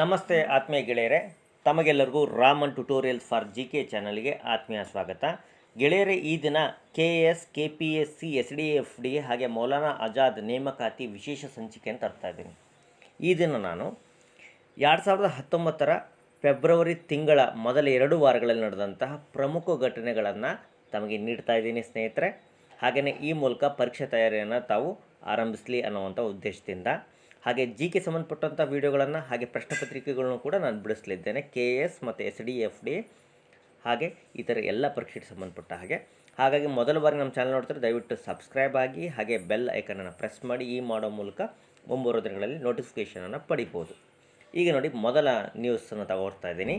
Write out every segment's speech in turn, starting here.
ನಮಸ್ತೆ ಆತ್ಮೀಯ ಗೆಳೆಯರೆ, ತಮಗೆಲ್ಲರಿಗೂ Raman tutorial for G K ಚಾನಲ್ಗೆ ಆತ್ಮೀಯ ಸ್ವಾಗತ. ಗೆಳೆಯರೆ, ಈ ದಿನ K S K P S C S D F D ಹಾಗೆ ಮೌಲಾನಾ ಆಜಾದ್ ನೇಮಕಾತಿ ವಿಶೇಷ ಸಂಚಿಕೆ ಅಂತ ತರ್ತಾ ಇದ್ದೀನಿ. ಈ ದಿನ ನಾನು ಎರಡು ಸಾವಿರದ ಹತ್ತೊಂಬತ್ತರ ಫೆಬ್ರವರಿ ತಿಂಗಳ ಮೊದಲ ಎರಡು ವಾರಗಳಲ್ಲಿ ನಡೆದಂತಹ ಪ್ರಮುಖ ಘಟನೆಗಳನ್ನು ತಮಗೆ ನೀಡ್ತಾ ಇದ್ದೀನಿ ಸ್ನೇಹಿತರೆ. ಹಾಗೆಯೇ ಈ ಮೂಲಕ ಪರೀಕ್ಷೆ ತಯಾರಿಯನ್ನು ತಾವು ಆರಂಭಿಸಲಿ ಅನ್ನುವಂಥ ಉದ್ದೇಶದಿಂದ ಹಾಗೆ ಜಿ ಕೆ ಸಂಬಂಧಪಟ್ಟಂಥ ವೀಡಿಯೋಗಳನ್ನು ಹಾಗೆ ಪ್ರಶ್ನೆ ಪತ್ರಿಕೆಗಳನ್ನು ಕೂಡ ನಾನು ಬಿಡಿಸಲಿದ್ದೇನೆ. ಕೆ ಎಸ್ ಮತ್ತು ಎಸ್ ಡಿ ಎಫ್ ಡಿ ಹಾಗೆ ಈ ಥರ ಎಲ್ಲ ಪರೀಕ್ಷೆಗೆ ಸಂಬಂಧಪಟ್ಟ ಹಾಗೆ. ಹಾಗಾಗಿ ಮೊದಲ ಬಾರಿ ನಮ್ಮ ಚಾನಲ್ ನೋಡ್ತಾರೆ ದಯವಿಟ್ಟು ಸಬ್ಸ್ಕ್ರೈಬ್ ಆಗಿ ಹಾಗೆ ಬೆಲ್ ಐಕನನ್ನು ಪ್ರೆಸ್ ಮಾಡಿ ಈ ಮಾಡೋ ಮೂಲಕ ಮುಂಬರುವ ದಿನಗಳಲ್ಲಿ ನೋಟಿಫಿಕೇಷನನ್ನು ಪಡಿಬೋದು. ಈಗ ನೋಡಿ ಮೊದಲ ನ್ಯೂಸನ್ನು ತಗೋರ್ತಾ ಇದ್ದೀನಿ.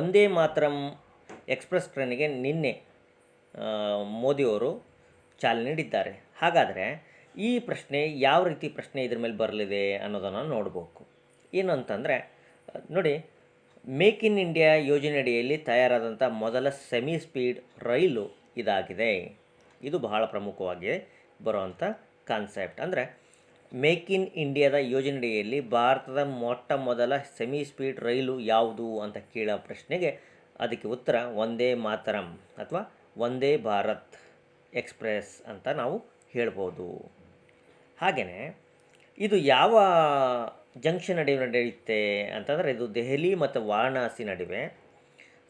ಒಂದೇ ಮಾತ್ರಂ ಎಕ್ಸ್ಪ್ರೆಸ್ ಟ್ರೈನಿಗೆ ನಿನ್ನೆ ಮೋದಿಯವರು ಚಾಲನೆ ನೀಡಿದ್ದಾರೆ. ಹಾಗಾದರೆ ಈ ಪ್ರಶ್ನೆ ಯಾವ ರೀತಿ ಪ್ರಶ್ನೆ ಇದ್ರ ಮೇಲೆ ಬರಲಿದೆ ಅನ್ನೋದನ್ನು ನೋಡಬೇಕು. ಏನು ಅಂತಂದರೆ ನೋಡಿ ಮೇಕ್ ಇನ್ ಇಂಡಿಯಾ ಯೋಜನೆಯಡಿಯಲ್ಲಿ ತಯಾರಾದಂಥ ಮೊದಲ ಸೆಮಿ ಸ್ಪೀಡ್ ರೈಲು ಇದಾಗಿದೆ. ಇದು ಬಹಳ ಪ್ರಮುಖವಾಗಿ ಬರುವಂಥ ಕಾನ್ಸೆಪ್ಟ್ ಅಂದರೆ ಮೇಕ್ ಇನ್ ಇಂಡಿಯಾದ ಯೋಜನೆಯಡಿಯಲ್ಲಿ ಭಾರತದ ಮೊಟ್ಟ ಮೊದಲ ಸೆಮಿ ಸ್ಪೀಡ್ ರೈಲು ಯಾವುದು ಅಂತ ಕೇಳೋ ಪ್ರಶ್ನೆಗೆ ಅದಕ್ಕೆ ಉತ್ತರ ಒಂದೇ ಮಾತರಂ ಅಥವಾ ಒಂದೇ ಭಾರತ್ ಎಕ್ಸ್ಪ್ರೆಸ್ ಅಂತ ನಾವು ಹೇಳ್ಬೋದು. ಹಾಗೆಯೇ ಇದು ಯಾವ ಜಂಕ್ಷನ್ ನಡುವೆ ನಡೆಯುತ್ತೆ ಅಂತಂದರೆ ಇದು ದೆಹಲಿ ಮತ್ತು ವಾರಣಾಸಿ ನಡುವೆ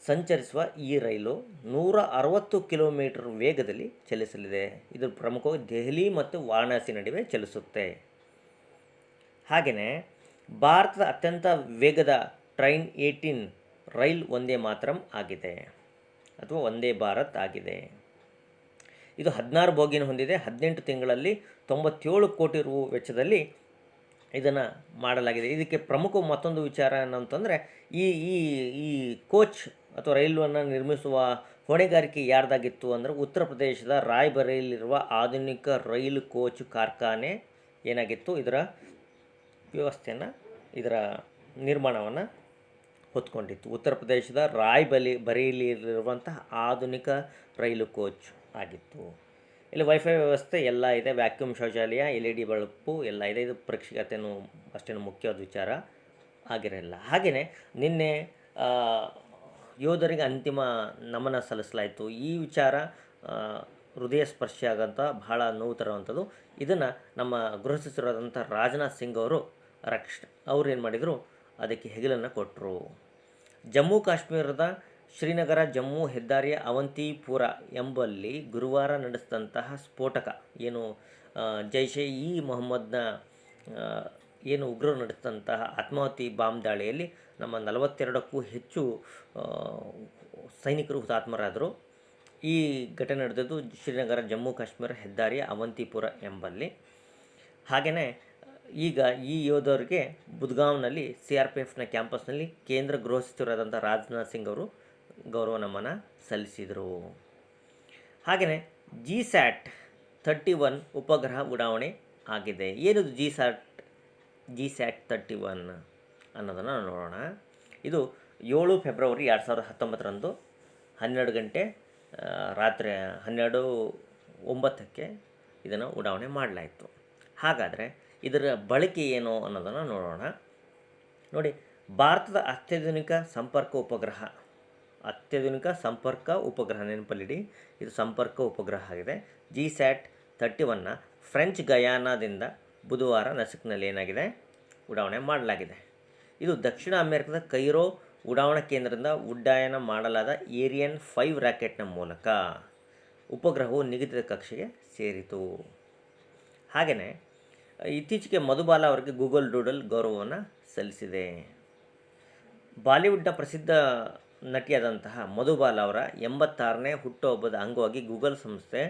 ಸಂಚರಿಸುವ ಈ ರೈಲು ನೂರ ಅರವತ್ತು ಕಿಲೋಮೀಟರ್ ವೇಗದಲ್ಲಿ ಚಲಿಸಲಿದೆ. ಇದು ಪ್ರಮುಖವಾಗಿ ದೆಹಲಿ ಮತ್ತು ವಾರಣಾಸಿ ನಡುವೆ ಚಲಿಸುತ್ತೆ. ಹಾಗೆಯೇ ಭಾರತದ ಅತ್ಯಂತ ವೇಗದ ಟ್ರೈನ್ ಏಯ್ಟೀನ್ ರೈಲ್ ಒಂದೇ ಮಾತ್ರಂ ಆಗಿದೆ ಅಥವಾ ಒಂದೇ ಭಾರತ್ ಆಗಿದೆ. ಇದು ಹದಿನಾರು ಬೋಗಿನ ಹೊಂದಿದೆ. ಹದಿನೆಂಟು ತಿಂಗಳಲ್ಲಿ ತೊಂಬತ್ತೇಳು ಕೋಟಿ ರು ವೆಚ್ಚದಲ್ಲಿ ಇದನ್ನು ಮಾಡಲಾಗಿದೆ. ಇದಕ್ಕೆ ಪ್ರಮುಖ ಮತ್ತೊಂದು ವಿಚಾರ ಏನಂತಂದರೆ, ಈ ಈ ಈ ಕೋಚ್ ಅಥವಾ ರೈಲನ್ನು ನಿರ್ಮಿಸುವ ಹೊಣೆಗಾರಿಕೆ ಯಾರ್ದಾಗಿತ್ತು ಅಂದರೆ ಉತ್ತರ ಪ್ರದೇಶದ ರಾಯ್ಬರೇಲಿರುವ ಆಧುನಿಕ ರೈಲು ಕೋಚ್ ಕಾರ್ಖಾನೆ ಏನಾಗಿತ್ತು? ಇದರ ವ್ಯವಸ್ಥೆಯನ್ನು, ಇದರ ನಿರ್ಮಾಣವನ್ನು ಹೊತ್ಕೊಂಡಿತ್ತು. ಉತ್ತರ ಪ್ರದೇಶದ ರಾಯ್ ಬಲಿ ಬರೇಲಿಯಲ್ಲಿರುವಂತಹ ಆಧುನಿಕ ರೈಲು ಕೋಚ್. ಆಗಿತ್ತು. ಇಲ್ಲಿ ವೈಫೈ ವ್ಯವಸ್ಥೆ ಎಲ್ಲ ಇದೆ ವ್ಯಾಕ್ಯೂಮ್ ಶೌಚಾಲಯ ಎಲ್ ಇ ಡಿ ಬಳಪು ಎಲ್ಲ ಇದೆ. ಇದು ಪ್ರೇಕ್ಷಕತೆಯೂ ಅಷ್ಟೇನು ಮುಖ್ಯವಾದ ವಿಚಾರ ಆಗಿರಲಿಲ್ಲ. ಹಾಗೆಯೇ ನಿನ್ನೆ ಯೋಧರಿಗೆ ಅಂತಿಮ ನಮನ ಸಲ್ಲಿಸಲಾಯಿತು. ಈ ವಿಚಾರ ಹೃದಯ ಸ್ಪರ್ಶಿ ಆಗೋಂಥ ಬಹಳ ನೋವು ತರುವಂಥದ್ದು. ಇದನ್ನು ನಮ್ಮ ಗೃಹ ಸಚಿವರಾದಂಥ ರಾಜನಾಥ್ ಸಿಂಗ್ ಅವರು ರಕ್ಷ ಅವ್ರು ಏನು ಮಾಡಿದರು? ಅದಕ್ಕೆ ಹೆಗಲನ್ನು ಕೊಟ್ಟರು ಜಮ್ಮು ಕಾಶ್ಮೀರದ ಶ್ರೀನಗರ, ಜಮ್ಮು ಹೆದ್ದಾರಿಯ ಅವಂತಿಪುರ ಎಂಬಲ್ಲಿ ಗುರುವಾರ ನಡೆಸಿದಂತಹ ಸ್ಫೋಟಕ. ಏನು ಜೈಷೆ ಇ ಮೊಹಮ್ಮದ್ನ ಏನು ಉಗ್ರರು ನಡೆಸಿದಂತಹ ಆತ್ಮಾಹುತಿ ಬಾಂಬ್ ದಾಳಿಯಲ್ಲಿ ನಮ್ಮ ನಲವತ್ತೆರಡಕ್ಕೂ ಹೆಚ್ಚು ಸೈನಿಕರು ಹುತಾತ್ಮರಾದರು. ಈ ಘಟನೆ ನಡೆದದ್ದು ಶ್ರೀನಗರ, ಜಮ್ಮು, ಕಾಶ್ಮೀರ ಹೆದ್ದಾರಿಯ ಅವಂತಿಪುರ ಎಂಬಲ್ಲಿ. ಹಾಗೆಯೇ ಈಗ ಈ ಯೋಧರಿಗೆ ಬುದ್ಗಾಂವ್ನಲ್ಲಿ ಸಿ ಆರ್ ಪಿ ಎಫ್ನ ಕ್ಯಾಂಪಸ್ನಲ್ಲಿ ಕೇಂದ್ರ ಗೃಹ ಸಚಿವರಾದಂಥ ರಾಜನಾಥ್ ಸಿಂಗ್ ಅವರು ಗೌರವ ನಮನ ಸಲ್ಲಿಸಿದರು. ಹಾಗೆಯೇ ಜಿ ಸ್ಯಾಟ್ ಥರ್ಟಿ ಒನ್ ಉಪಗ್ರಹ ಉಡಾವಣೆ ಆಗಿದೆ. ಏನಿದು G sat G sat thirty one ಅನ್ನೋದನ್ನು ನೋಡೋಣ. ಇದು ಏಳು ಫೆಬ್ರವರಿ ಎರಡು ಸಾವಿರದ ಹತ್ತೊಂಬತ್ತರಂದು ಹನ್ನೆರಡು ಗಂಟೆ ರಾತ್ರಿ ಹನ್ನೆರಡು ಒಂಬತ್ತಕ್ಕೆ ಇದನ್ನು ಉಡಾವಣೆ ಮಾಡಲಾಯಿತು. ಹಾಗಾದರೆ ಇದರ ಬಳಕೆ ಏನು ಅನ್ನೋದನ್ನು ನೋಡೋಣ. ನೋಡಿ, ಭಾರತದ ಅತ್ಯಾಧುನಿಕ ಸಂಪರ್ಕ ಉಪಗ್ರಹ ಅತ್ಯಾಧುನಿಕ ಸಂಪರ್ಕ ಉಪಗ್ರಹ ನೆನಪಲ್ಲಿಡಿ. ಇದು ಸಂಪರ್ಕ ಉಪಗ್ರಹ ಆಗಿದೆ. ಜಿ ಸ್ಯಾಟ್ ತರ್ಟಿ ಒನ್ನ ಫ್ರೆಂಚ್ ಗಯಾನಾದಿಂದ ಬುಧವಾರ ನಸಿಕ್ನಲ್ಲಿ ಏನಾಗಿದೆ? ಉಡಾವಣೆ ಮಾಡಲಾಗಿದೆ. ಇದು ದಕ್ಷಿಣ ಅಮೆರಿಕದ ಕೈರೋ ಉಡಾವಣಾ ಕೇಂದ್ರದಿಂದ ಉಡ್ಡಯನ ಮಾಡಲಾದ ಏರಿಯನ್ ಫೈವ್ ರಾಕೆಟ್ನ ಮೂಲಕ ಉಪಗ್ರಹವು ನಿಗದಿತ ಕಕ್ಷೆಗೆ ಸೇರಿತು. ಹಾಗೆಯೇ, ಇತ್ತೀಚೆಗೆ ಮಧುಬಾಲ ಅವರಿಗೆ ಗೂಗಲ್ ಡೂಡಲ್ ಗೌರವವನ್ನು ಸಲ್ಲಿಸಿದೆ. ಬಾಲಿವುಡ್ನ ಪ್ರಸಿದ್ಧ ನಟಿಯಾದಂತಹ ಮಧುಬಾಲ ಅವರ ಎಂಬತ್ತಾರನೇ ಹುಟ್ಟುಹಬ್ಬದ ಅಂಗವಾಗಿ ಗೂಗಲ್ ಸಂಸ್ಥೆ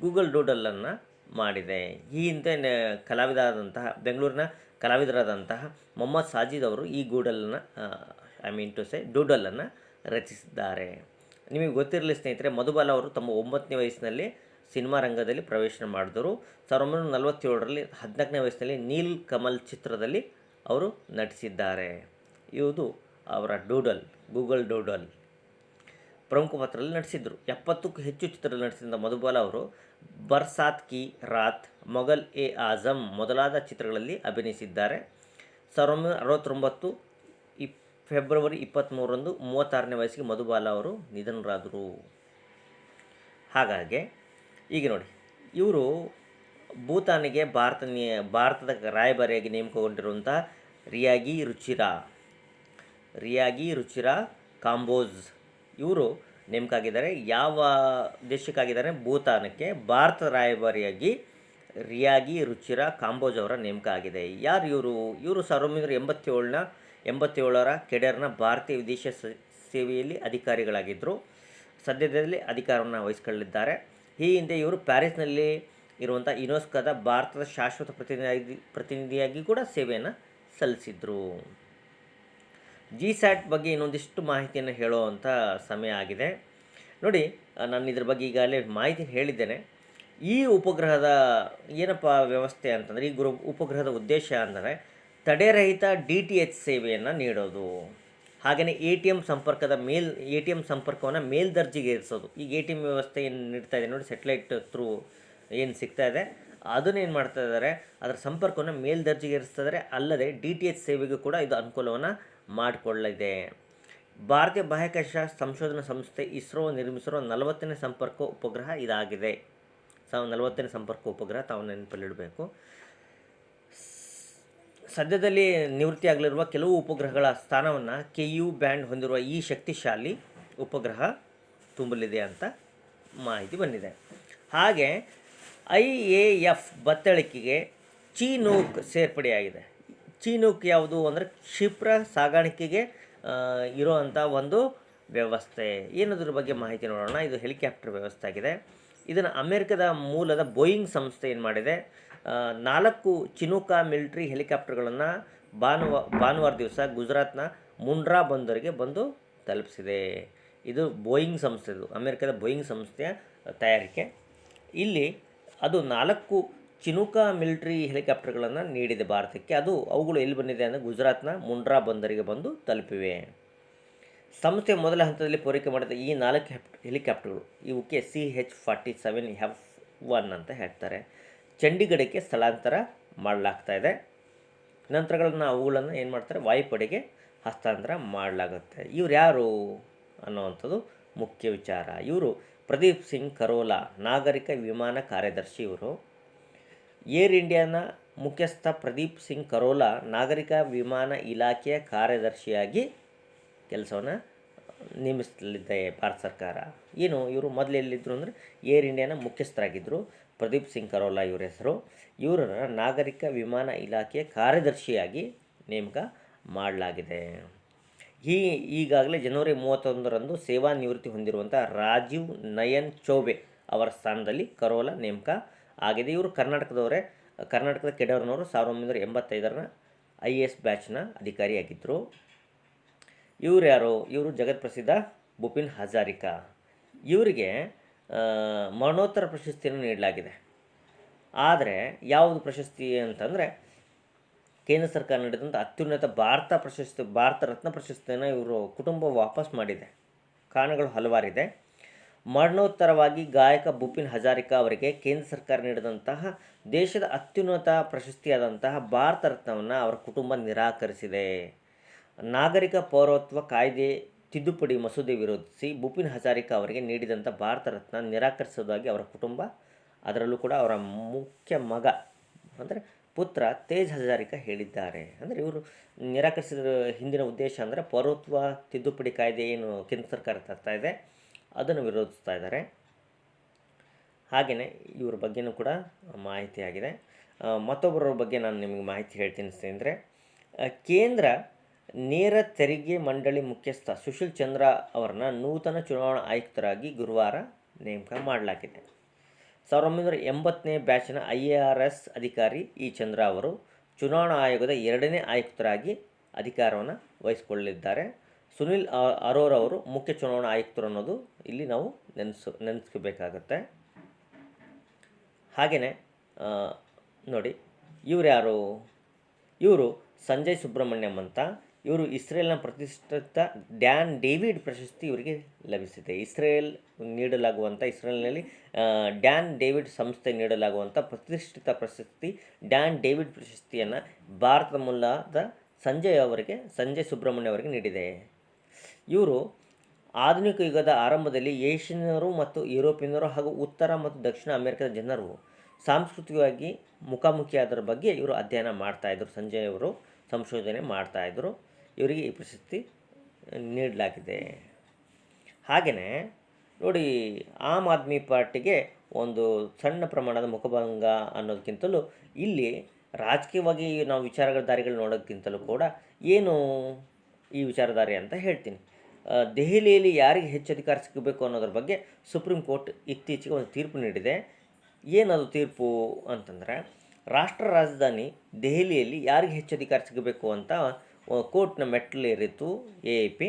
ಗೂಗಲ್ ಡೂಡಲನ್ನು ಮಾಡಿದೆ. ಈ ಹಿಂದೆ ಕಲಾವಿದರಾದಂತಹ, ಬೆಂಗಳೂರಿನ ಕಲಾವಿದರಾದಂತಹ ಮೊಹಮ್ಮದ್ ಸಾಜಿದ್ ಅವರು ಈ ಗೂಡಲನ್ನು ಐ ಮೀನ್ ಟು ಸೆ ಡೂಡಲನ್ನು ರಚಿಸಿದ್ದಾರೆ. ನಿಮಗೆ ಗೊತ್ತಿರಲಿ ಸ್ನೇಹಿತರೆ, ಮಧುಬಾಲ ಅವರು ತಮ್ಮ ಒಂಬತ್ತನೇ ವಯಸ್ಸಿನಲ್ಲಿ ಸಿನಿಮಾ ರಂಗದಲ್ಲಿ ಪ್ರವೇಶ ಮಾಡಿದರು. ಸಾವಿರದ ಒಂಬೈನೂರ ನಲವತ್ತೇಳರಲ್ಲಿ ಹದಿನಾಲ್ಕನೇ ವಯಸ್ಸಿನಲ್ಲಿ ನೀಲ್ ಕಮಲ್ ಚಿತ್ರದಲ್ಲಿ ಅವರು ನಟಿಸಿದ್ದಾರೆ. ಇದು ಅವರ ಡೂಡಲ್, ಗೂಗಲ್ ಡೂಡಲ್. ಪ್ರಮುಖ ಪಾತ್ರದಲ್ಲಿ ನಟಿಸಿದರು ಎಪ್ಪತ್ತಕ್ಕೂ ಹೆಚ್ಚು ಚಿತ್ರದಲ್ಲಿ ನಟಿಸಿದ ಮಧುಬಾಲ ಅವರು ಬರ್ಸಾತ್ ಕಿ ರಾತ್, ಮೊಘಲ್ ಎ ಆಜಮ್ ಮೊದಲಾದ ಚಿತ್ರಗಳಲ್ಲಿ ಅಭಿನಯಿಸಿದ್ದಾರೆ. ಸಾವಿರದ ಒಂಬೈನೂರ ಅರವತ್ತೊಂಬತ್ತು ಫೆಬ್ರವರಿ ಇಪ್ಪತ್ತ್ಮೂರರಂದು ಮೂವತ್ತಾರನೇ ವಯಸ್ಸಿಗೆ ಮಧುಬಾಲ ಅವರು ನಿಧನರಾದರು. ಹಾಗಾಗಿ, ಈಗ ನೋಡಿ, ಇವರು ಭೂತಾನಿಗೆ ಭಾರತ ಭಾರತದ ರಾಯಭಾರಿಯಾಗಿ ನೇಮಕಗೊಂಡಿರುವಂಥ ರಿಯಾಗಿ ರುಚಿರಾ. ರಿಯಾಗಿ, ರುಚಿರಾ, ಕಾಂಬೋಜ್ ಇವರು ನೇಮಕ ಆಗಿದ್ದಾರೆ ಯಾವ ದೇಶಕ್ಕಾಗಿದ್ದಾರೆ? ಭೂತಾನಕ್ಕೆ. ಭಾರತ ರಾಯಭಾರಿಯಾಗಿ ರಿಯಾಗಿ, ರುಚಿರಾ, ಕಾಂಬೋಜ್ ಅವರ ನೇಮಕ ಆಗಿದೆ ಯಾರು ಇವರು? ಇವರು ಸಾವಿರದ ಒಂಬೈನೂರ ಎಂಬತ್ತೇಳನ, ಎಂಬತ್ತೇಳರ ಕೆಡರ್ನ ಭಾರತೀಯ ವಿದೇಶ ಸೇವೆಯಲ್ಲಿ ಅಧಿಕಾರಿಗಳಾಗಿದ್ದರು ಸದ್ಯದಲ್ಲಿ ಅಧಿಕಾರವನ್ನು ವಹಿಸಿಕೊಳ್ಳಿದ್ದಾರೆ ಈ ಹಿಂದೆ ಇವರು ಪ್ಯಾರಿಸ್ನಲ್ಲಿ ಇರುವಂಥ ಯುನೆಸ್ಕೋದ ಭಾರತದ ಶಾಶ್ವತ ಪ್ರತಿನಿಧಿ, ಪ್ರತಿನಿಧಿಯಾಗಿ ಕೂಡ ಸೇವೆಯನ್ನು ಸಲ್ಲಿಸಿದರು. ಜಿ ಸ್ಯಾಟ್ ಬಗ್ಗೆ ಇನ್ನೊಂದಿಷ್ಟು ಮಾಹಿತಿಯನ್ನು ಹೇಳುವಂಥ ಸಮಯ ಆಗಿದೆ. ನೋಡಿ ನಾನು ಇದ್ರ ಬಗ್ಗೆ ಈಗಾಗಲೇ ಮಾಹಿತಿ ಹೇಳಿದ್ದೇನೆ. ಈ ಉಪಗ್ರಹದ ಏನಪ್ಪ ವ್ಯವಸ್ಥೆ ಅಂತಂದರೆ, ಈ ಗುರು ಉಪಗ್ರಹದ ಉದ್ದೇಶ ಅಂದರೆ ತಡೆರಹಿತ ಡಿ ಟಿ ಎಚ್ ಸೇವೆಯನ್ನು ನೀಡೋದು. ಹಾಗೆಯೇ ಎ ಟಿ ಎಂ ಸಂಪರ್ಕದ ಮೇಲ್, ಎ ಟಿ ಎಂ ಸಂಪರ್ಕವನ್ನು ಮೇಲ್ದರ್ಜೆಗೇರಿಸೋದು ಈಗ ಎ ಟಿ ಎಂ ವ್ಯವಸ್ಥೆ ಏನು ನೀಡ್ತಾ ಇದೆ ನೋಡಿ ಸೆಟ್ಲೈಟ್ ಥ್ರೂ ಏನು ಸಿಗ್ತಾ ಇದೆ. ಅದನ್ನೇನು ಮಾಡ್ತಾ ಇದ್ದಾರೆ ಅದರ ಸಂಪರ್ಕವನ್ನು ಮೇಲ್ದರ್ಜೆಗೇರಿಸ್ತಾ ಇದ್ದಾರೆ ಅಲ್ಲದೆ ಡಿ ಟಿ ಎಚ್ ಸೇವೆಗೂ ಕೂಡ ಇದು ಅನುಕೂಲವನ್ನು ಮಾಡಿಕೊಳ್ಳಿದೆ. ಭಾರತೀಯ ಬಾಹ್ಯಾಕಾಶ ಸಂಶೋಧನಾ ಸಂಸ್ಥೆ ಇಸ್ರೋ ನಿರ್ಮಿಸಿರುವ ನಲವತ್ತನೇ ಸಂಪರ್ಕ ಉಪಗ್ರಹ ಇದಾಗಿದೆ. ಸಾವ್ ನಲವತ್ತನೇ ಸಂಪರ್ಕ ಉಪಗ್ರಹ ತಾವು ನೆನಪಲ್ಲಿಡಬೇಕು ಸದ್ಯದಲ್ಲಿ ನಿವೃತ್ತಿಯಾಗಲಿರುವ ಕೆಲವು ಉಪಗ್ರಹಗಳ ಸ್ಥಾನವನ್ನು ಕೆ ಯು ಬ್ಯಾಂಡ್ ಹೊಂದಿರುವ ಈ ಶಕ್ತಿಶಾಲಿ ಉಪಗ್ರಹ ತುಂಬಲಿದೆ ಅಂತ ಮಾಹಿತಿ ಬಂದಿದೆ. ಹಾಗೆ ಐ ಎ ಎಫ್ ಬತ್ತಳಿಕೆಗೆ ಚೀನೂಕ್ ಸೇರ್ಪಡೆಯಾಗಿದೆ. ಚೀನೂಕ್ ಯಾವುದು ಅಂದರೆ ಕ್ಷಿಪ್ರ ಸಾಗಾಣಿಕೆಗೆ ಇರೋವಂಥ ಒಂದು ವ್ಯವಸ್ಥೆ. ಏನದ್ರ ಬಗ್ಗೆ ಮಾಹಿತಿ ನೋಡೋಣ. ಇದು ಹೆಲಿಕಾಪ್ಟರ್ ವ್ಯವಸ್ಥೆ ಆಗಿದೆ. ಇದನ್ನು ಅಮೆರಿಕದ ಮೂಲದ ಬೋಯಿಂಗ್ ಸಂಸ್ಥೆ ಏನು ಮಾಡಿದೆ? ನಾಲ್ಕು ಚಿನೂಕಾ ಮಿಲಿಟ್ರಿ ಹೆಲಿಕಾಪ್ಟರ್ಗಳನ್ನು ಭಾನುವಾರ ಭಾನುವಾರ ದಿವಸ ಗುಜರಾತ್ನ ಮುಂಡ್ರಾ ಬಂದರಿಗೆ ಬಂದು ತಲುಪಿಸಿದೆ. ಇದು ಬೋಯಿಂಗ್ ಸಂಸ್ಥೆದು, ಅಮೆರಿಕದ ಬೋಯಿಂಗ್ ಸಂಸ್ಥೆಯ ತಯಾರಿಕೆ. ಇಲ್ಲಿ ಅದು ನಾಲ್ಕು ಚಿನೂಕಾ ಮಿಲಿಟ್ರಿ ಹೆಲಿಕಾಪ್ಟರ್ಗಳನ್ನು ನೀಡಿದೆ ಭಾರತಕ್ಕೆ. ಅದು ಅವುಗಳು ಎಲ್ಲಿ ಬಂದಿದೆ ಅಂದರೆ ಗುಜರಾತ್ನ ಮುಂಡ್ರಾ ಬಂದರಿಗೆ ಬಂದು ತಲುಪಿವೆ. ಸಂಸ್ಥೆ ಮೊದಲ ಹಂತದಲ್ಲಿ ಪೂರೈಕೆ ಮಾಡಿದ ಈ ನಾಲ್ಕು ಹೆಪ್, ಹೆಲಿಕಾಪ್ಟರ್ಗಳು, ಇವಕ್ಕೆ C H forty seven F one ಅಂತ ಹೇಳ್ತಾರೆ. ಚಂಡೀಗಢಕ್ಕೆ ಸ್ಥಳಾಂತರ ಮಾಡಲಾಗ್ತಾ ಇದೆ. ನಂತರಗಳನ್ನು ಅವುಗಳನ್ನು ಏನು ಮಾಡ್ತಾರೆ? ವಾಯುಪಡೆಗೆ ಹಸ್ತಾಂತರ ಮಾಡಲಾಗುತ್ತೆ. ಇವ್ರು ಯಾರು ಅನ್ನುವಂಥದ್ದು ಮುಖ್ಯ ವಿಚಾರ. ಇವರು ಪ್ರದೀಪ್ ಸಿಂಗ್ ಕರೋಲಾ, ನಾಗರಿಕ ವಿಮಾನ ಕಾರ್ಯದರ್ಶಿ ಇವರು. ಏರ್ ಇಂಡಿಯಾನ ಮುಖ್ಯಸ್ಥ ಪ್ರದೀಪ್ ಸಿಂಗ್ ಕರೋಲಾ ನಾಗರಿಕ ವಿಮಾನ ಇಲಾಖೆಯ ಕಾರ್ಯದರ್ಶಿಯಾಗಿ ಕೆಲಸವನ್ನು ನೇಮಿಸಲಿದೆ ಭಾರತ ಸರ್ಕಾರ. ಏನು ಇವರು ಮೊದಲು ಎಲ್ಲಿದ್ದರು ಅಂದರೆ ಏರ್ ಇಂಡಿಯಾನ ಮುಖ್ಯಸ್ಥರಾಗಿದ್ದರು ಪ್ರದೀಪ್ ಸಿಂಗ್ ಕರೋಲಾ ಇವರ ಹೆಸರು. ಇವರನ್ನು ನಾಗರಿಕ ವಿಮಾನ ಇಲಾಖೆಯ ಕಾರ್ಯದರ್ಶಿಯಾಗಿ ನೇಮಕ ಮಾಡಲಾಗಿದೆ. ಈ ಈಗಾಗಲೇ ಜನವರಿ ಮೂವತ್ತೊಂದರಂದು ಸೇವಾ ನಿವೃತ್ತಿ ಹೊಂದಿರುವಂಥ ರಾಜೀವ್ ನಯನ್ ಚೌಬೆ ಅವರ ಸ್ಥಾನದಲ್ಲಿ ಕರೋಲಾ ನೇಮಕ ಆಗಿದೆ ಇವರು ಕರ್ನಾಟಕದವರೇ, ಕರ್ನಾಟಕದ ಕೆಡವರ್ನವರು ಸಾವಿರದ ಒಂಬೈನೂರ ಎಂಬತ್ತೈದರ ಐ ಎ ಎಸ್ ಬ್ಯಾಚ್ನ ಅಧಿಕಾರಿಯಾಗಿದ್ದರು ಇವರು ಯಾರು? ಇವರು ಜಗತ್ಪ್ರಸಿದ್ಧ ಬುಪಿನ್ ಹಜಾರಿಕಾ. ಇವರಿಗೆ ಮರಣೋತ್ತರ ಪ್ರಶಸ್ತಿಯನ್ನು ನೀಡಲಾಗಿದೆ. ಆದರೆ ಯಾವುದು ಪ್ರಶಸ್ತಿ ಅಂತಂದರೆ ಕೇಂದ್ರ ಸರ್ಕಾರ ನೀಡಿದಂಥ ಅತ್ಯುನ್ನತ ಭಾರತ ಪ್ರಶಸ್ತಿ, ಭಾರತ ರತ್ನ ಪ್ರಶಸ್ತಿಯನ್ನು ಇವರು ಕುಟುಂಬ ವಾಪಸ್ ಮಾಡಿದೆ. ಕಾರಣಗಳು ಹಲವಾರಿದೆ. ಮರಣೋತ್ತರವಾಗಿ ಗಾಯಕ ಭೂಪಿನ್ ಹಜಾರಿಕಾ ಅವರಿಗೆ ಕೇಂದ್ರ ಸರ್ಕಾರ ನೀಡಿದಂತಹ ದೇಶದ ಅತ್ಯುನ್ನತ ಪ್ರಶಸ್ತಿಯಾದಂತಹ ಭಾರತ ರತ್ನವನ್ನು ಅವರ ಕುಟುಂಬ ನಿರಾಕರಿಸಿದೆ. ನಾಗರಿಕ ಪೌರತ್ವ ಕಾಯ್ದೆ ತಿದ್ದುಪಡಿ ಮಸೂದೆ ವಿರೋಧಿಸಿ ಭೂಪಿನ್ ಹಜಾರಿಕಾ ಅವರಿಗೆ ನೀಡಿದಂಥ ಭಾರತ ರತ್ನ ನಿರಾಕರಿಸೋದಾಗಿ ಅವರ ಕುಟುಂಬ, ಅದರಲ್ಲೂ ಕೂಡ ಅವರ ಮುಖ್ಯ ಮಗ ಅಂದರೆ ಪುತ್ರ ತೇಜ್ ಹಜಾರಿಕಾ ಹೇಳಿದ್ದಾರೆ. ಅಂದರೆ ಇವರು ನಿರಾಕರಿಸಿದ ಹಿಂದಿನ ಉದ್ದೇಶ ಅಂದರೆ ಪೌರತ್ವ ತಿದ್ದುಪಡಿ ಕಾಯ್ದೆ ಏನು ಕೇಂದ್ರ ಸರ್ಕಾರ ತರ್ತಾ ಇದೆ. ಅದನ್ನು ವಿರೋಧಿಸ್ತಾ ಇದ್ದಾರೆ. ಹಾಗೆಯೇ ಇವ್ರ ಬಗ್ಗೆನೂ ಕೂಡ ಮಾಹಿತಿ ಆಗಿದೆ ಮತ್ತೊಬ್ಬರ ಬಗ್ಗೆ ನಾನು ನಿಮಗೆ ಮಾಹಿತಿ ಹೇಳ್ತೀನಿ ಅಂದರೆ ಕೇಂದ್ರ ನೇರ ತೆರಿಗೆ ಮಂಡಳಿ ಮುಖ್ಯಸ್ಥ ಸುಶೀಲ್ ಚಂದ್ರ ಅವರನ್ನ ನೂತನ ಚುನಾವಣಾ ಆಯುಕ್ತರಾಗಿ ಗುರುವಾರ ನೇಮಕ ಮಾಡಲಾಗಿದೆ. ಸಾವಿರದ ಒಂಬೈನೂರ ಎಂಬತ್ತನೇ ಬ್ಯಾಚ್ನ ಐ ಎ ಆರ್ ಎಸ್ ಅಧಿಕಾರಿ ಈ ಚಂದ್ರ ಅವರು ಚುನಾವಣಾ ಆಯೋಗದ ಎರಡನೇ ಆಯುಕ್ತರಾಗಿ ಅಧಿಕಾರವನ್ನು ವಹಿಸಿಕೊಳ್ಳಲಿದ್ದಾರೆ. ಸುನಿಲ್ ಅರೋರಾ ಅವರು ಮುಖ್ಯ ಚುನಾವಣಾ ಆಯುಕ್ತರು ಅನ್ನೋದು ಇಲ್ಲಿ ನಾವು ನೆನೆಸು, ನೆನೆಸ್ಕೋಬೇಕಾಗತ್ತೆ. ಹಾಗೆಯೇ ನೋಡಿ, ಇವ್ರು ಯಾರು? ಇವರು ಸಂಜಯ್ ಸುಬ್ರಹ್ಮಣ್ಯಂ ಅಂತ. ಇವರು ಇಸ್ರೇಲ್ನ ಪ್ರತಿಷ್ಠಿತ ಡ್ಯಾನ್ ಡೇವಿಡ್ ಪ್ರಶಸ್ತಿ ಇವರಿಗೆ ಲಭಿಸಿದೆ. ಇಸ್ರೇಲ್ ನೀಡಲಾಗುವಂಥ ಇಸ್ರೇಲ್ನಲ್ಲಿ ಡ್ಯಾನ್ ಡೇವಿಡ್ ಸಂಸ್ಥೆ ನೀಡಲಾಗುವಂಥ ಪ್ರತಿಷ್ಠಿತ ಪ್ರಶಸ್ತಿ, ಡ್ಯಾನ್ ಡೇವಿಡ್ ಪ್ರಶಸ್ತಿಯನ್ನು ಭಾರತದ ಮೂಲದ ಸಂಜಯ್ ಅವರಿಗೆ, ಸಂಜಯ್ ಸುಬ್ರಹ್ಮಣ್ಯ ಅವರಿಗೆ ನೀಡಿದೆ. ಇವರು ಆಧುನಿಕ ಯುಗದ ಆರಂಭದಲ್ಲಿ ಏಷ್ಯನ್ನರು ಮತ್ತು ಯುರೋಪಿಯನ್ನರು ಹಾಗೂ ಉತ್ತರ ಮತ್ತು ದಕ್ಷಿಣ ಅಮೆರಿಕದ ಜನರು ಸಾಂಸ್ಕೃತಿಕವಾಗಿ ಮುಖಾಮುಖಿಯಾದರ ಬಗ್ಗೆ ಇವರು ಅಧ್ಯಯನ ಮಾಡ್ತಾಯಿದ್ರು ಸಂಜಯ್ ಅವರು ಸಂಶೋಧನೆ ಮಾಡ್ತಾಯಿದ್ರು ಇವರಿಗೆ ಈ ಪ್ರಶಸ್ತಿ ನೀಡಲಾಗಿದೆ. ಹಾಗೆಯೇ ನೋಡಿ, ಆಮ್ ಆದ್ಮಿ ಪಾರ್ಟಿಗೆ ಒಂದು ಸಣ್ಣ ಪ್ರಮಾಣದ ಮುಖಭಂಗ ಅನ್ನೋದಕ್ಕಿಂತಲೂ ಇಲ್ಲಿ ರಾಜಕೀಯವಾಗಿ ನಾವು ವಿಚಾರಗಳ ದಾರಿಗಳು ನೋಡೋದಕ್ಕಿಂತಲೂ ಕೂಡ ಏನು ಈ ವಿಚಾರಧಾರೆ ಅಂತ ಹೇಳ್ತೀನಿ. ದೆಹಲಿಯಲ್ಲಿ ಯಾರಿಗೆ ಹೆಚ್ಚು ಅಧಿಕಾರ ಸಿಗಬೇಕು ಅನ್ನೋದ್ರ ಬಗ್ಗೆ ಸುಪ್ರೀಂ ಕೋರ್ಟ್ ಇತ್ತೀಚೆಗೆ ಒಂದು ತೀರ್ಪು ನೀಡಿದೆ. ಏನದು ತೀರ್ಪು ಅಂತಂದರೆ, ರಾಷ್ಟ್ರ ರಾಜಧಾನಿ ದೆಹಲಿಯಲ್ಲಿ ಯಾರಿಗೆ ಹೆಚ್ಚು ಅಧಿಕಾರ ಸಿಗಬೇಕು ಅಂತ ಕೋರ್ಟ್ನ ಮೆಟ್ಟಲೇರಿತ್ತು ಎ ಎ ಪಿ.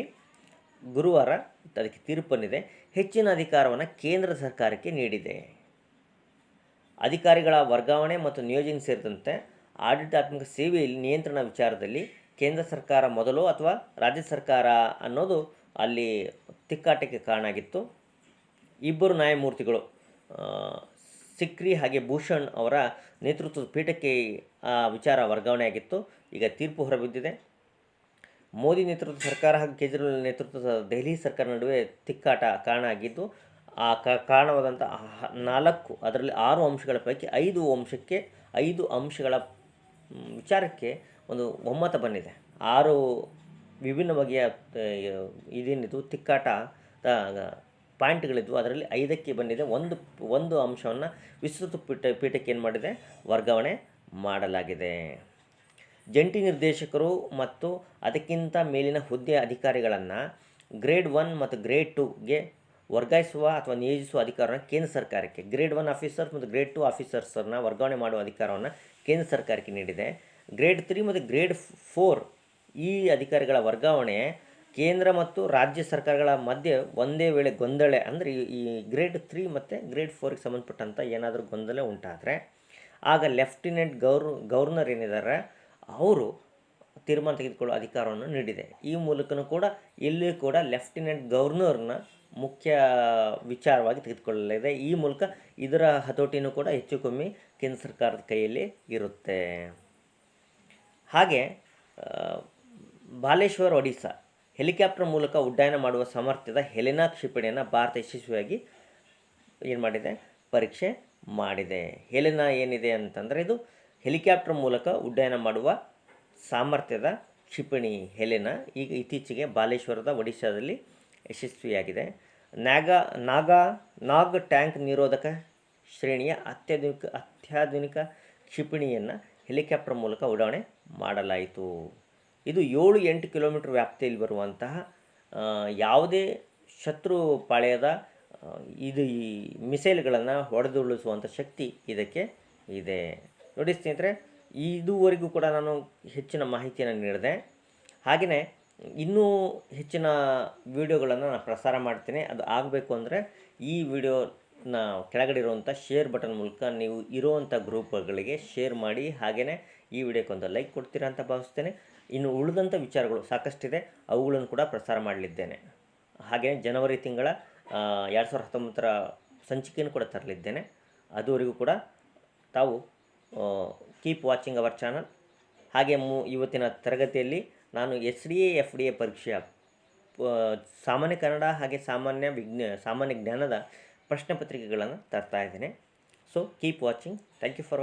ಗುರುವಾರ ಅದಕ್ಕೆ ತೀರ್ಪನ್ನಿದೆ ಹೆಚ್ಚಿನ ಅಧಿಕಾರವನ್ನು ಕೇಂದ್ರ ಸರ್ಕಾರಕ್ಕೆ ನೀಡಿದೆ. ಅಧಿಕಾರಿಗಳ ವರ್ಗಾವಣೆ ಮತ್ತು ನಿಯೋಜನೆ ಸೇರಿದಂತೆ ಆಡಳಿತಾತ್ಮಕ ಸೇವೆಯಲ್ಲಿ ನಿಯಂತ್ರಣ ವಿಚಾರದಲ್ಲಿ ಕೇಂದ್ರ ಸರ್ಕಾರ ಮೊದಲು ಅಥವಾ ರಾಜ್ಯ ಸರ್ಕಾರ ಅನ್ನೋದು ಅಲ್ಲಿ ತಿಕ್ಕಾಟಕ್ಕೆ ಕಾರಣ ಆಗಿತ್ತು ಇಬ್ಬರು ನ್ಯಾಯಮೂರ್ತಿಗಳು ಸಿಕ್ರಿ ಹಾಗೆ ಭೂಷಣ್ ಅವರ ನೇತೃತ್ವದ ಪೀಠಕ್ಕೆ ಆ ವಿಚಾರ ವರ್ಗಾವಣೆ ಆಗಿತ್ತು ಈಗ ತೀರ್ಪು ಹೊರಬಿದ್ದಿದೆ. ಮೋದಿ ನೇತೃತ್ವದ ಸರ್ಕಾರ ಹಾಗೂ ಕೇಜ್ರಿವಾಲ್ ನೇತೃತ್ವದ ದೆಹಲಿ ಸರ್ಕಾರ ನಡುವೆ ತಿಕ್ಕಾಟ ಕಾರಣ ಆಗಿದ್ದು ಆ ಕ, ಕಾರಣವಾದಂಥ ನಾಲ್ಕು, ಅದರಲ್ಲಿ ಆರು ಅಂಶಗಳ ಪೈಕಿ ಐದು ಅಂಶಕ್ಕೆ, ಐದು ಅಂಶಗಳ ವಿಚಾರಕ್ಕೆ ಒಂದು ಒಮ್ಮತ ಬಂದಿದೆ. ಆರು ವಿಭಿನ್ನ ಬಗೆಯ ಇದೇನಿತ್ತು? ತಿಕ್ಕಾಟ ಪಾಯಿಂಟ್ಗಳಿದ್ವು. ಅದರಲ್ಲಿ ಐದಕ್ಕೆ ಬಂದಿದೆ. ಒಂದು ಒಂದು ಅಂಶವನ್ನು ವಿಸ್ತೃತ ಪೀಠ, ಪೀಠಕ್ಕೆ ಏನು ಮಾಡಿದೆ? ವರ್ಗಾವಣೆ ಮಾಡಲಾಗಿದೆ. ಜಂಟಿ ನಿರ್ದೇಶಕರು ಮತ್ತು ಅದಕ್ಕಿಂತ ಮೇಲಿನ ಹುದ್ದೆ ಅಧಿಕಾರಿಗಳನ್ನು ಗ್ರೇಡ್ ಒನ್ ಮತ್ತು ಗ್ರೇಡ್ ಟೂಗೆ ವರ್ಗಾಯಿಸುವ ಅಥವಾ ನಿಯೋಜಿಸುವ ಅಧಿಕಾರವನ್ನು ಕೇಂದ್ರ ಸರ್ಕಾರಕ್ಕೆ, ಗ್ರೇಡ್ ಒನ್ ಆಫೀಸರ್ಸ್ ಮತ್ತು ಗ್ರೇಡ್ ಟು ಆಫೀಸರ್ಸನ್ನು ವರ್ಗಾವಣೆ ಮಾಡುವ ಅಧಿಕಾರವನ್ನು ಕೇಂದ್ರ ಸರ್ಕಾರಕ್ಕೆ ನೀಡಿದೆ. ಗ್ರೇಡ್ ತ್ರೀ ಮತ್ತು ಗ್ರೇಡ್ ಫೋರ್ ಈ ಅಧಿಕಾರಿಗಳ ವರ್ಗಾವಣೆ ಕೇಂದ್ರ ಮತ್ತು ರಾಜ್ಯ ಸರ್ಕಾರಗಳ ಮಧ್ಯೆ ಒಂದೇ ವೇಳೆ ಗೊಂದಲ ಅಂದರೆ ಈ- ಗ್ರೇಡ್ ತ್ರೀ ಮತ್ತು ಗ್ರೇಡ್ ಫೋರಿಗೆ ಸಂಬಂಧಪಟ್ಟಂಥ ಏನಾದರೂ ಗೊಂದಲ ಉಂಟಾದರೆ ಆಗ ಲೆಫ್ಟಿನೆಂಟ್ ಗೌರ್ ಗೌರ್ನರ್ ಏನಿದ್ದಾರೆ, ಅವರು ತೀರ್ಮಾನ ತೆಗೆದುಕೊಳ್ಳುವ ಅಧಿಕಾರವನ್ನು ನೀಡಿದೆ. ಈ ಮೂಲಕನೂ ಕೂಡ ಇಲ್ಲಿ ಕೂಡ ಲೆಫ್ಟಿನೆಂಟ್ ಗವರ್ನರ್ನ ಮುಖ್ಯ ವಿಚಾರವಾಗಿ ತೆಗೆದುಕೊಳ್ಳಲಿದೆ. ಈ ಮೂಲಕ ಇದರ ಹತೋಟಿನೂ ಕೂಡ ಹೆಚ್ಚು ಕಮ್ಮಿ ಕೇಂದ್ರ ಸರ್ಕಾರದ ಕೈಯಲ್ಲಿ ಇರುತ್ತೆ. ಹಾಗೆ ಬಾಲೇಶ್ವರ್, ಒಡಿಸ್ಸಾ. ಹೆಲಿಕಾಪ್ಟರ್ ಮೂಲಕ ಉಡ್ಡಯನ ಮಾಡುವ ಸಾಮರ್ಥ್ಯದ ಹೆಲೆನಾ ಕ್ಷಿಪಣಿಯನ್ನು ಭಾರತ ಯಶಸ್ವಿಯಾಗಿ ಏನು ಮಾಡಿದೆ? ಪರೀಕ್ಷೆ ಮಾಡಿದೆ. ಹೆಲೆನಾ ಏನಿದೆ ಅಂತಂದರೆ ಇದು ಹೆಲಿಕಾಪ್ಟರ್ ಮೂಲಕ ಉಡ್ಡಯನ ಮಾಡುವ ಸಾಮರ್ಥ್ಯದ ಕ್ಷಿಪಣಿ ಹೆಲೆನಾ. ಈಗ ಇತ್ತೀಚೆಗೆ ಬಾಲೇಶ್ವರದ ಒಡಿಶಾದಲ್ಲಿ ಯಶಸ್ವಿಯಾಗಿದೆ. ನಾಗ, ನಾಗಾ, ನಾಗ್ ಟ್ಯಾಂಕ್ ನಿರೋಧಕ ಶ್ರೇಣಿಯ ಅತ್ಯಾಧುನಿಕ ಅತ್ಯಾಧುನಿಕ ಕ್ಷಿಪಣಿಯನ್ನು ಹೆಲಿಕಾಪ್ಟರ್ ಮೂಲಕ ಉಡಾವಣೆ ಮಾಡಲಾಯಿತು. ಇದು ಏಳು ಎಂಟು ಕಿಲೋಮೀಟ್ರ್ ವ್ಯಾಪ್ತಿಯಲ್ಲಿ ಬರುವಂತಹ ಯಾವುದೇ ಶತ್ರು ಪಾಳೆಯದ ಇದು ಈ ಮಿಸೈಲ್ಗಳನ್ನು ಹೊಡೆದುಳಿಸುವಂಥ ಶಕ್ತಿ ಇದಕ್ಕೆ ಇದೆ. ನೋಡಿ ಸ್ನೇಹಿತರೆ, ಇದುವರೆಗೂ ಕೂಡ ನಾನು ಹೆಚ್ಚಿನ ಮಾಹಿತಿಯನ್ನು ನೀಡಿದೆ. ಹಾಗೆಯೇ ಇನ್ನೂ ಹೆಚ್ಚಿನ ವಿಡಿಯೋಗಳನ್ನು ನಾನು ಪ್ರಸಾರ ಮಾಡ್ತೀನಿ. ಅದು ಆಗಬೇಕು ಅಂದರೆ ಈ ವಿಡಿಯೋನ ಕೆಳಗಡೆ ಇರುವಂಥ ಶೇರ್ ಬಟನ್ ಮೂಲಕ ನೀವು ಇರುವಂಥ ಗ್ರೂಪ್ಗಳಿಗೆ ಶೇರ್ ಮಾಡಿ. ಹಾಗೆಯೇ ಈ ವಿಡಿಯೋಕ್ಕೊಂದು ಲೈಕ್ ಕೊಡ್ತೀರಾ ಅಂತ ಭಾವಿಸ್ತೇನೆ. ಇನ್ನು ಉಳಿದಂಥ ವಿಚಾರಗಳು ಸಾಕಷ್ಟಿದೆ. ಅವುಗಳನ್ನು ಕೂಡ ಪ್ರಸಾರ ಮಾಡಲಿದ್ದೇನೆ. ಹಾಗೆ ಜನವರಿ ತಿಂಗಳ ಎರಡು ಸಾವಿರದ ಹತ್ತೊಂಬತ್ತರ ಸಂಚಿಕೆಯನ್ನು ಕೂಡ ತರಲಿದ್ದೇನೆ. ಅದುವರೆಗೂ ಕೂಡ ತಾವು ಕೀಪ್ ವಾಚಿಂಗ್ ಅವರ್ ಚಾನಲ್ ಹಾಗೆ ಮು, ಇವತ್ತಿನ ತರಗತಿಯಲ್ಲಿ ನಾನು S D A, F D A ಪರೀಕ್ಷೆಯ ಸಾಮಾನ್ಯ ಕನ್ನಡ ಹಾಗೆ ಸಾಮಾನ್ಯ ವಿಜ್ಞ, ಸಾಮಾನ್ಯ ಜ್ಞಾನದ ಪ್ರಶ್ನೆ ಪತ್ರಿಕೆಗಳನ್ನು ತರ್ತಾ ಇದ್ದೇನೆ. So keep watching thank you for watching